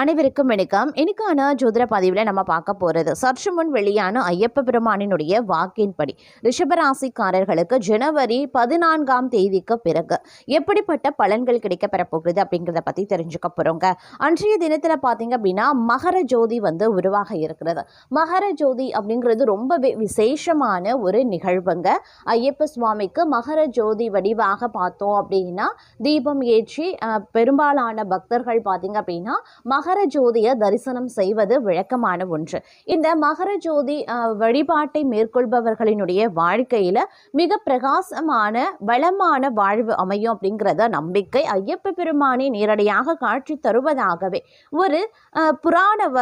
அனைவருக்கும் வணக்கம். இன்னைக்கான ஜோதிட பதிவில் நம்ம பார்க்க போகிறது சற்று முன் வெளியான ஐயப்ப பெருமானினுடைய வாக்கின்படி. ரிஷபராசிக்காரர்களுக்கு ஜனவரி பதினான்காம் தேதிக்கு பிறகு எப்படிப்பட்ட பலன்கள் கிடைக்க பெறப்போகுது அப்படிங்கிறத பற்றி தெரிஞ்சுக்க போகிறோங்க அன்றைய தினத்தில் பார்த்தீங்க அப்படின்னா மகர ஜோதி வந்து உருவாக இருக்கிறது. மகர ஜோதி அப்படிங்கிறது ரொம்பவே விசேஷமான ஒரு நிகழ்வுங்க. ஐயப்ப சுவாமிக்கு மகர ஜோதி வடிவாக பார்த்தோம் அப்படின்னா தீபம் ஏற்றி பெரும்பாலான பக்தர்கள் பார்த்தீங்க அப்படின்னா மகர மகர ஜோதியை தரிசனம் செய்வது வழக்கமான ஒன்று. இந்த மகர ஜோதி வழிபாட்டை மேற்கொள்பவர்களினுடைய வாழ்க்கையில மிக பிரகாசமான வளமான வாழ்வு அமையும் அப்படிங்கிறத நம்பிக்கை ஐயப்ப பெருமானை நேரடியாக காட்சி தருவதாகவே. ஒரு புராண வ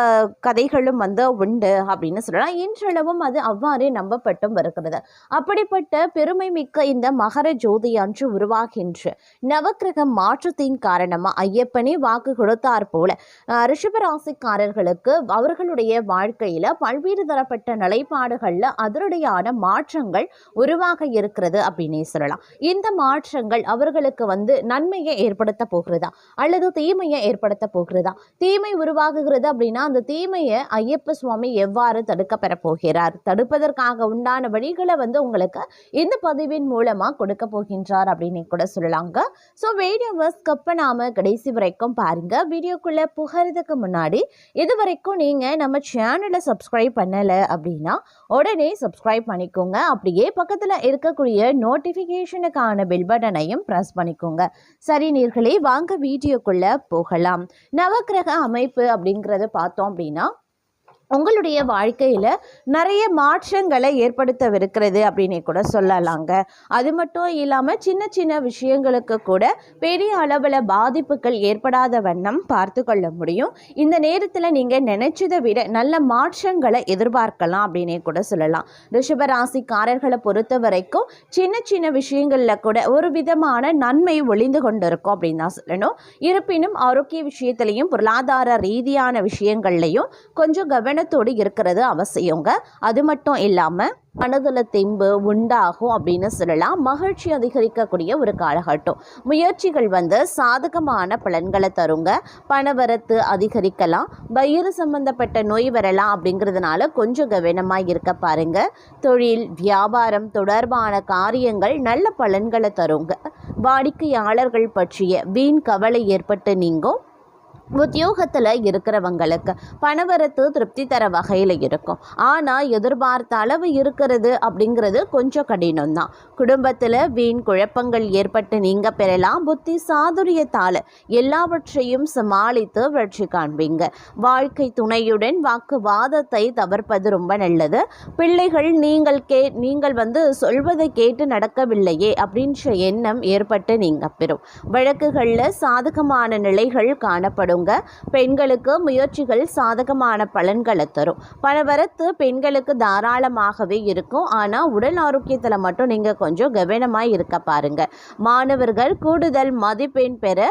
கதைகளும் வந்து உண்டு அப்படின்னு சொல்லலாம். இன்றளவும் அது அவ்வாறே நம்பப்பட்டும் வருகிறது. அப்படிப்பட்ட பெருமை மிக்க இந்த மகர ஜோதி அன்று உருவாகின்ற நவக்கிரக மாற்றத்தின் காரணமா ஐயப்பனே வாக்கு கொடுத்தார் போல. ரிஷபராசிக்காரர்களுக்கு அவர்களுடைய வாழ்க்கையில பல்வேறு தரப்பட்ட நிலைப்பாடுகள்ல அதிரடியான மாற்றங்கள் உருவாக இருக்கிறது அப்படின்னே சொல்லலாம். இந்த மாற்றங்கள் அவர்களுக்கு வந்து நன்மையை ஏற்படுத்த போகிறதா? அல்லது தீமையை ஏற்படுத்த போகிறதா? தீமை உருவாகுகிறது அப்படின்னா அந்த தீமையை ஐயப்ப சுவாமி எவ்வாறு தடுக்க பெற போகிறார்? தடுப்பதற்காக உண்டான வழிகளை வந்து உங்களுக்கு இந்த பதிவின் மூலமா கொடுக்க போகின்றார் அப்படின்னு கூட சொல்லலாங்க. ஸோ வீடியோவை கப்ப நாம கடைசி வரைக்கும் பாருங்க. வீடியோக்குள்ள புகறதுக்கு முன்னாடி இது வரைக்கும் நீங்கள் நம்ம சேனலை சப்ஸ்கிரைப் பண்ணல அப்படின்னா உடனே சப்ஸ்கிரைப் பண்ணிக்கோங்க. அப்படியே பக்கத்தில் இருக்கக்கூடிய நோட்டிஃபிகேஷனுக்கான பெல் பட்டனையும் ப்ரெஸ் பண்ணிக்கோங்க. சரி நீர்களே வாங்க வீடியோக்குள்ளே போகலாம். நவக்கிரக அமைப்பு அப்படிங்கிறத பார்த்தோம் அப்படின்னா உங்களுடைய வாழ்க்கையில் நிறைய மாற்றங்களை ஏற்படுத்தவிருக்கிறது அப்படின்னு கூட சொல்லலாங்க. அது மட்டும் இல்லாமல் சின்ன சின்ன விஷயங்களுக்கு கூட பெரிய அளவில் பாதிப்புகள் ஏற்படாத வண்ணம் பார்த்து கொள்ள முடியும். இந்த நேரத்தில் நீங்கள் நினைச்சதை விட நல்ல மாற்றங்களை எதிர்பார்க்கலாம் அப்படின்னே கூட சொல்லலாம். ரிஷபராசிக்காரர்களை பொறுத்த வரைக்கும் சின்ன சின்ன விஷயங்களில் கூட ஒரு விதமான நன்மை ஒளிந்து கொண்டிருக்கும் அப்படின்னு தான் சொல்லணும். இருப்பினும் ஆரோக்கிய விஷயத்துலையும் பொருளாதார ரீதியான விஷயங்கள்லையும் கொஞ்சம் கவனத்தோடு இருக்கிறது அவசியங்க. அது மட்டும் இல்லாமல் மனதில் தெம்பு உண்டாகும் அப்படின்னு சொல்லலாம். மகிழ்ச்சி அதிகரிக்கக்கூடிய ஒரு காலகட்டம். முயற்சிகள் வந்து சாதகமான பலன்களை தருங்க. பணவரத்து அதிகரிக்கலாம். வயிறு சம்பந்தப்பட்ட நோய் வரலாம் அப்படிங்கிறதுனால கொஞ்சம் கவனமாக இருக்க பாருங்க. தொழில் வியாபாரம் தொடர்பான காரியங்கள் நல்ல பலன்களை தருங்க. வாடிக்கையாளர்கள் பற்றிய வீண் கவலை ஏற்பட்டு நீங்கும். உத்தியோகத்தில் இருக்கிறவங்களுக்கு பணவரத்து திருப்தி தர வகையில் இருக்கும். ஆனால் எதிர்பார்த்த அளவு இருக்கிறது அப்படிங்கிறது கொஞ்சம் கடினம்தான். குடும்பத்தில் வீண் குழப்பங்கள் ஏற்பட்டு நீங்க பெறலாம். புத்தி சாதுரியத்தால் எல்லாவற்றையும் சமாளித்து வெற்றி காண்பீங்க. வாழ்க்கை துணையுடன் வாக்குவாதத்தை தவிர்ப்பது ரொம்ப நல்லது. பிள்ளைகள் நீங்கள் கே நீங்கள் வந்து சொல்வதை கேட்டு நடக்கவில்லையே அப்படின்ற எண்ணம் ஏற்பட்டு நீங்க பெறும். வழக்குகளில் சாதகமான நிலைகள் காணப்படும். காணப்படுங்க பெண்களுக்கு முயற்சிகள் சாதகமான பலன்களை தரும். பணவரத்து பெண்களுக்கு தாராளமாகவே இருக்கும். ஆனால் உடல் ஆரோக்கியத்தில் மட்டும் நீங்கள் கொஞ்சம் கவனமாக இருக்க பாருங்க. மாணவர்கள் கூடுதல் மதிப்பெண் பெற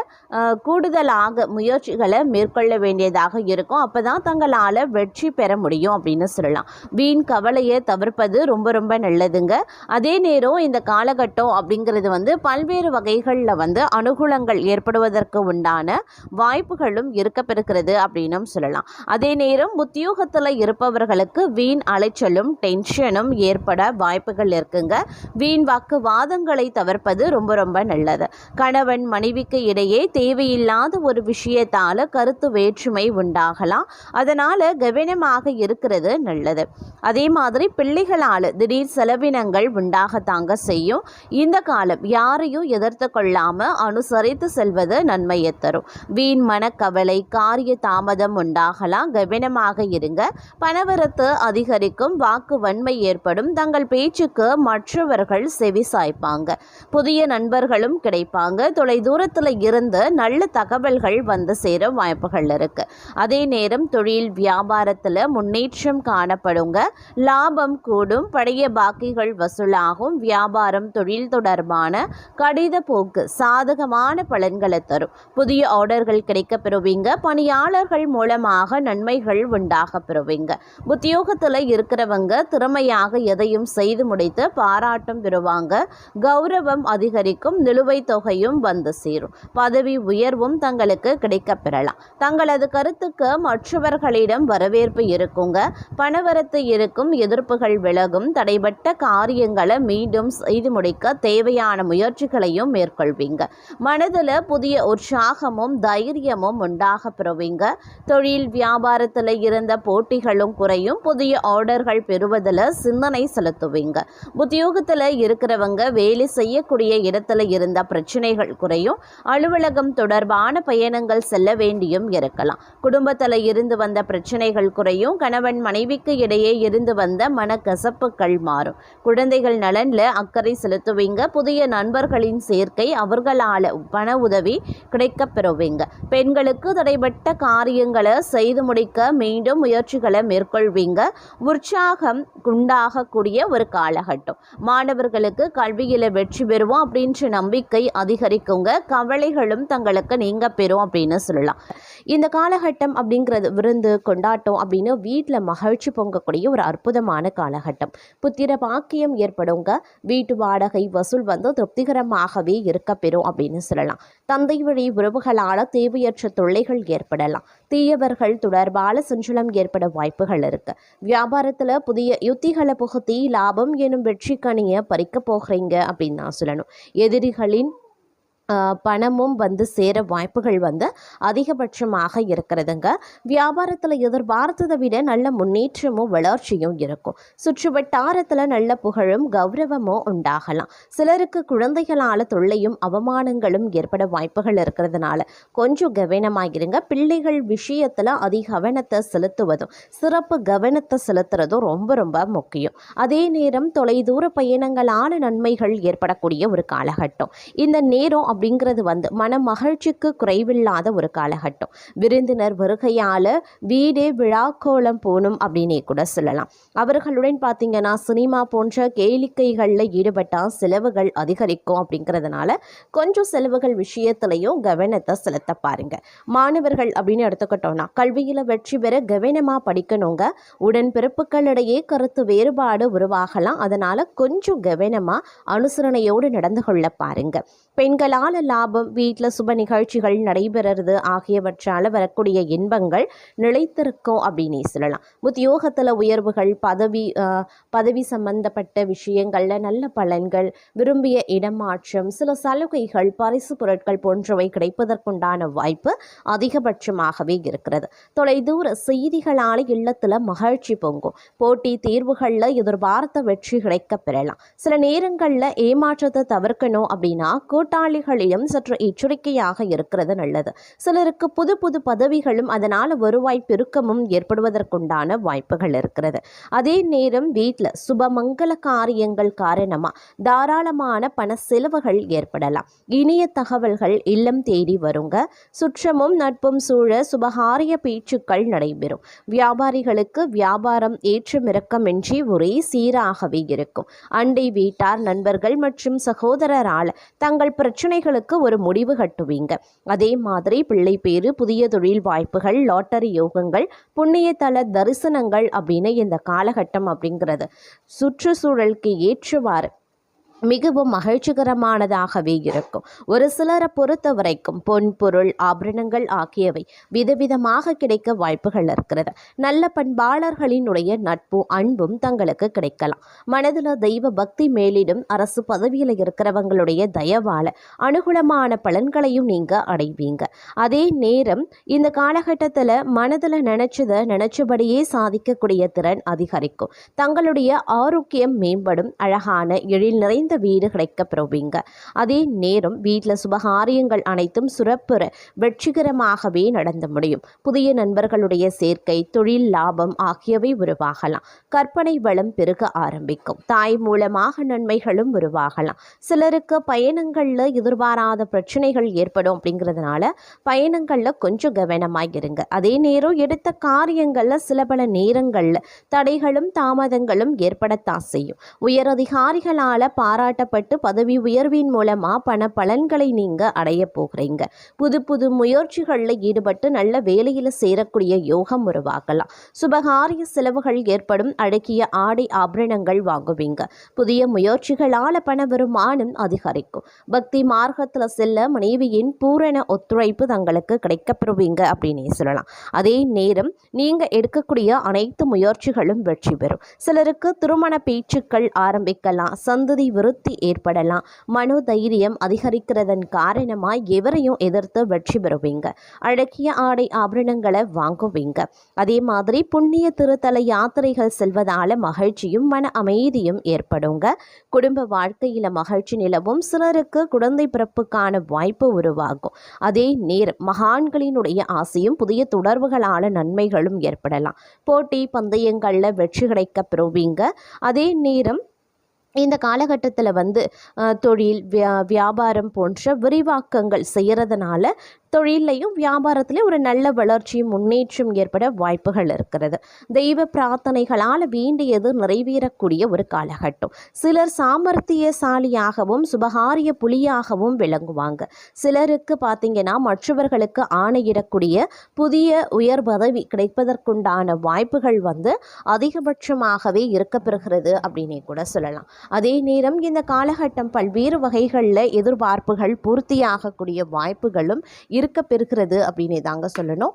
கூடுதலாக முயற்சிகளை மேற்கொள்ள வேண்டியதாக இருக்கும். அப்போ தான் தங்களால் வெற்றி பெற முடியும் அப்படின்னு சொல்லலாம். வீண் கவலையை தவிர்ப்பது ரொம்ப ரொம்ப நல்லதுங்க. அதே நேரம் இந்த காலகட்டம் அப்படிங்கிறது வந்து பல்வேறு வகைகளில் வந்து அனுகூலங்கள் ஏற்படுவதற்கு உண்டான வாய்ப்புகளும் இருக்கப்பெறுகிறது அப்படின்னும் சொல்லலாம். அதே நேரம் உத்தியோகத்தில் இருப்பவர்களுக்கு வீண் அலைச்சலும் டென்ஷனும் ஏற்பட வாய்ப்புகள் இருக்குங்க. வீண் வாக்குவாதங்களை தவிர்ப்பது ரொம்ப ரொம்ப நல்லது. கணவன் மனைவிக்கு இடையே தேவையில்லாத ஒரு விஷயத்தால் கருத்து வேற்றுமை உண்டாகலாம். அதனால் கவனமாக இருக்கிறது நல்லது. அதே மாதிரி பிள்ளைகளால் திடீர் செலவினங்கள் உண்டாகத்தாங்க செய்யும். இந்த காலம் யாரையும் எதிர்த்து கொள்ளாமல் அனுசரித்து செல்வது நன்மையை தரும். வீண் கவலை காரிய தாமதம் உண்டாகலாம். கவனமாக இருங்க. பணவரத்து அதிகரிக்கும் வாக்கு வன்மை ஏற்படும். தங்கள் பேச்சுக்கு மற்றவர்கள் செவி சாய்ப்பாங்க. புதிய நண்பர்களும் கிடைப்பாங்க. தொலை தூரத்தில் இருந்து நல்ல தகவல்கள் வந்து சேர வாய்ப்புகள் இருக்கு. அதே நேரம் தொழில் வியாபாரத்தில் முன்னேற்றம் காணப்படுங்க. லாபம் கூடும். பழைய பாக்கிகள் வசூலாகும். வியாபாரம் தொழில் தொடர்பான கடித போக்கு சாதகமான பலன்களை தரும். புதிய ஆர்டர்கள் கிடைக்கப்பெறும் பெறுவீங்க. பணியாளர்கள் மூலமாக நன்மைகள் உண்டாக பெறுவீங்க. உத்தியோகத்தில் இருக்கிறவங்க திறமையாக எதையும் செய்து முடித்து பாராட்டும் பெறுவாங்க. கௌரவம் அதிகரிக்கும் நிலுவைத் தொகையும் வந்து சேரும். பதவி உயர்வும் தங்களுக்கு கிடைக்கப் பெறலாம். தங்களது கருத்துக்கு மற்றவர்களிடம் வரவேற்பு இருக்குங்க. பணவரத்து இருக்கும் எதிர்ப்புகள் விலகும். தடைபட்ட காரியங்களை மீண்டும் செய்து முடிக்க தேவையான முயற்சிகளையும் மேற்கொள்வீங்க. மனதில் புதிய உற்சாகமும் தைரியமும் உண்டாக பெறுவீங்க. தொழில் வியாபாரத்தில் இருந்த போட்டிகளும் குறையும். புதிய ஆர்டர்கள் பெறுவதில் சிந்தனை செலுத்துவீங்க. உத்தியோகத்தில் இருக்கிறவங்க வேலை செய்யக்கூடிய இடத்துல இருந்த பிரச்சனைகள் குறையும். அலுவலகம் தொடர்பான பயணங்கள் செல்ல வேண்டியும் இருக்கலாம். குடும்பத்தில் இருந்து வந்த பிரச்சனைகள் குறையும். கணவன் மனைவிக்கு இடையே இருந்து வந்த மனக்கசப்புகள் மாறும். குழந்தைகள் நலனில் அக்கறை செலுத்துவீங்க. புதிய நண்பர்களின் சேர்க்கை அவர்களால் பண உதவி கிடைக்கப் பெறுவீங்க. உங்களுக்கு தடைப்பட்ட காரியங்களை செய்து முடிக்க மீண்டும் முயற்சிகளை மேற்கொள்வீங்க. உற்சாகம் உண்டாகக்கூடிய ஒரு காலகட்டம். மாணவர்களுக்கு கல்வியில் வெற்றி பெறுவோம் அப்படின்ற நம்பிக்கை அதிகரிக்குங்க. கவலைகளும் தங்களுக்கு நீங்க பெறும் அப்படின்னு சொல்லலாம். இந்த காலகட்டம் அப்படிங்கிறது விருந்து கொண்டாட்டம் அப்படின்னு வீட்டில் மகிழ்ச்சி பொங்கக்கூடிய ஒரு அற்புதமான காலகட்டம். புத்திர பாக்கியம் ஏற்படுங்க. வீட்டு வாடகை வசூல் வந்து திருப்திகரமாகவே இருக்க பெறும் அப்படின்னு சொல்லலாம். தந்தை வழி உறவுகளால் தேவையற்ற தொல்லைகள் ஏற்படலாம். தீயவர்கள் தொடர்பான சஞ்சலம் ஏற்பட வாய்ப்புகள் இருக்கு. வியாபாரத்தில் புதிய யுத்திகளை புகுத்தி லாபம் எனும் வெற்றி பறிக்க போகிறீங்க அப்படின்னு நான் சொல்லணும். எதிரிகளின் பணமும் வந்து சேர வாய்ப்புகள் வந்து அதிகபட்சமாக இருக்கிறதுங்க. வியாபாரத்தில் எதிர்பார்த்ததை விட நல்ல முன்னேற்றமும் வளர்ச்சியும் இருக்கும். சுற்று வட்டாரத்தில் நல்ல புகழும் கௌரவமும் உண்டாகலாம். சிலருக்கு குழந்தைகளால் தொல்லையும் அவமானங்களும் ஏற்பட வாய்ப்புகள் இருக்கிறதுனால கொஞ்சம் கவனமாகிருங்க பிள்ளைகள் விஷயத்தில் அதிக கவனத்தை செலுத்துவதும் சிறப்பு கவனத்தை செலுத்துறதும் ரொம்ப ரொம்ப முக்கியம். அதே நேரம் தொலைதூர பயணங்களான நன்மைகள் ஏற்படக்கூடிய ஒரு காலகட்டம். இந்த நேரம் அப்படிங்கிறது வந்து மன மகிழ்ச்சிக்கு குறைவில்லாத ஒரு காலகட்டம். விருந்தினர் வருகையால் வீடே விழாக்கோலம் போகணும் அப்படின்னே கூட சொல்லலாம். அவர்களுடன் பார்த்தீங்கன்னா சினிமா போன்ற கேளிக்கைகளில் ஈடுபட்டால் செலவுகள் அதிகரிக்கும் அப்படிங்கிறதுனால கொஞ்சம் செலவுகள் விஷயத்துலையும் கவனத்தை செலுத்த பாருங்க. மாணவர்கள் அப்படின்னு எடுத்துக்கிட்டோம்னா கல்வியில் வெற்றி பெற கவனமாக படிக்கணுங்க. உடன்பிறப்புகளிடையே கருத்து வேறுபாடு உருவாகலாம். அதனால் கொஞ்சம் கவனமாக அனுசரணையோடு நடந்து கொள்ள பாருங்க. பெண்களால் லாபம் வீட்டில் சுப நிகழ்ச்சிகள் நடைபெறது ஆகியவற்றால் வரக்கூடிய இன்பங்கள் நிலைத்திருக்கும் அப்படின்னே சொல்லலாம். உத்தியோகத்தில் உயர்வுகள் பதவி பதவி சம்பந்தப்பட்ட விஷயங்களில் நல்ல பலன்கள் விரும்பிய இடமாற்றம் சில சலுகைகள் பரிசு பொருட்கள் போன்றவை கிடைப்பதற்குண்டான வாய்ப்பு அதிகபட்சமாகவே இருக்கிறது. தொலைதூர செய்திகளால் இல்லத்தில் மகிழ்ச்சி பொங்கும். போட்டி தேர்வுகளில் எதிர்பார்த்த வெற்றி கிடைக்க பெறலாம். சில நேரங்களில் ஏமாற்றத்தை தவிர்க்கணும் அப்படின்னா கூட்டாளிகள் கூட்டாளிகளிடம் சற்று எச்சரிக்கையாக இருக்கிறது நல்லது. சிலருக்கு புது புது பதவிகளும் அதனால் வருவாய் பெருக்கமும் ஏற்படுவதற்குண்டான வாய்ப்புகள் இருக்கிறது. அதே நேரம் வீட்டில் சுபமங்கல காரியங்கள் காரணமாக தாராளமான பண செலவுகள் ஏற்படலாம். இனிய தகவல்கள் இல்லம் தேடி வருங்க. சுற்றமும் நட்பும் சூழ சுபகாரிய பேச்சுக்கள் நடைபெறும். வியாபாரிகளுக்கு வியாபாரம் ஏற்றமிறக்கமின்றி ஒரே சீராகவே இருக்கும். அண்டை வீட்டார் நண்பர்கள் மற்றும் சகோதரரால் தங்கள் பிரச்சனைகளுக்கு ஒரு முடிவு கட்டுவீங்க. அதே மாதிரி பிள்ளை பேரு புதிய தொழில் வாய்ப்புகள் லாட்டரி யோகங்கள் புண்ணிய தல தரிசனங்கள் அப்படின்னு இந்த காலகட்டம் அப்படிங்கிறது. சுற்றுச்சூழலுக்கு ஏற்றவாறு மிகவும் மகிழ்ச்சிகரமானதாகவே இருக்கும். ஒரு சிலரை பொறுத்த வரைக்கும் பொன் பொருள் ஆபரணங்கள் ஆகியவை விதவிதமாக கிடைக்க வாய்ப்புகள் இருக்கிறது. நல்ல பண்பாளர்களினுடைய நட்பும் அன்பும் தங்களுக்கு கிடைக்கலாம். மனதில் தெய்வ பக்தி மேலிடும் அரசு பதவியில் இருக்கிறவங்களுடைய தயவால அனுகூலமான பலன்களையும் நீங்க அடைவீங்க. அதே நேரம் இந்த காலகட்டத்தில் மனதில் நினைச்சதை நினைச்சபடியே சாதிக்கக்கூடிய திறன் அதிகரிக்கும். தங்களுடைய ஆரோக்கியம் மேம்படும் அழகான எழில் நிறைந்த வீடு கிடைக்கப் பெறுவீங்க அதே நேரம் வீட்டில் சுபகாரியங்கள் அனைத்தும் சுரப்புற வெற்றிகரமாகவே நடந்து முடியும். புதிய நண்பர்களுடைய சேர்க்கை தொழில் லாபம் ஆகியவை உருவாகலாம். கற்பனை வளம் பெருக ஆரம்பிக்கும். தாய் மூலமாக நன்மைகளும் உருவாகலாம். சிலருக்கு பயணங்களில் எதிர்பாராத பிரச்சனைகள் ஏற்படும் அப்படிங்கிறதுனால பயணங்களில் கொஞ்சம் கவனமாக இருங்க அதே நேரம் எடுத்த காரியங்களில் சில பல நேரங்களில் தடைகளும் தாமதங்களும் ஏற்படத்தான் செய்யும். உயரதிகாரிகளால் பாராட்டு பாராட்டப்பட்டு பதவி உயர்வின் மூலமாக பண பலன்களை நீங்கள் அடைய போகிறீங்க. புது புது முயற்சிகளில் ஈடுபட்டு நல்ல வேலையில் சேரக்கூடிய யோகம் உருவாகலாம் சுபகாரிய செலவுகள் ஏற்படும் அழகிய ஆடை ஆபரணங்கள் வாங்குவீங்க. புதிய முயற்சிகளால் பண வருமானம் அதிகரிக்கும். பக்தி மார்க்கத்தில் செல்ல மனைவியின் பூரண ஒத்துழைப்பு தங்களுக்கு கிடைக்கப்பெறுவீங்க அப்படின்னு சொல்லலாம். அதே நேரம் நீங்கள் எடுக்கக்கூடிய அனைத்து முயற்சிகளும் வெற்றி பெறும். சிலருக்கு திருமண பேச்சுக்கள் ஆரம்பிக்கலாம் சந்ததி விருத்தி ஏற்படலாம். மனோதைரியம் அதிகரிக்கிறதன் காரணமாக எவரையும் எதிர்த்து வெற்றி பெறுவீங்க. அழகிய ஆடை ஆபரணங்களை வாங்குவீங்க. அதே மாதிரி புண்ணிய திருத்தல யாத்திரைகள் செல்வதால் மகிழ்ச்சியும் மன அமைதியும் ஏற்படுங்க. குடும்ப வாழ்க்கையில் மகிழ்ச்சி நிலவும். சிலருக்கு குழந்தை பிறப்புக்கான வாய்ப்பு உருவாகும். அதே நேரம் மகான்களினுடைய ஆசையும் புதிய தொடர்புகளான நன்மைகளும் ஏற்படலாம். போட்டி பந்தயங்களில் வெற்றி கிடைக்க பெறுவீங்க. அதே நேரம் இந்த காலகட்டத்தில் வந்து தொழில் வியா வியாபாரம் போன்ற விரிவாக்கங்கள் செய்கிறதுனால தொழிலையும் வியாபாரத்திலையும் ஒரு நல்ல வளர்ச்சியும் முன்னேற்றம் ஏற்பட வாய்ப்புகள் இருக்கிறது. தெய்வ பிரார்த்தனைகளால் வேண்டியது நிறைவேறக்கூடிய ஒரு காலகட்டம். சிலர் சாமர்த்தியசாலியாகவும் சுபகாரிய புலியாகவும் விளங்குவாங்க. சிலருக்கு பார்த்தீங்கன்னா மற்றவர்களுக்கு ஆணையிடக்கூடிய புதிய உயர் பதவி கிடைப்பதற்குண்டான வாய்ப்புகள் வந்து அதிகபட்சமாகவே இருக்கப்பெறுகிறது அப்படின்னே கூட சொல்லலாம். அதே நேரம் இந்த காலகட்டம் பல்வேறு வகைகளில் எதிர்பார்ப்புகள் பூர்த்தியாகக்கூடிய வாய்ப்புகளும் பெருக்கிறது அப்படின்னே தாங்க சொல்லணும்.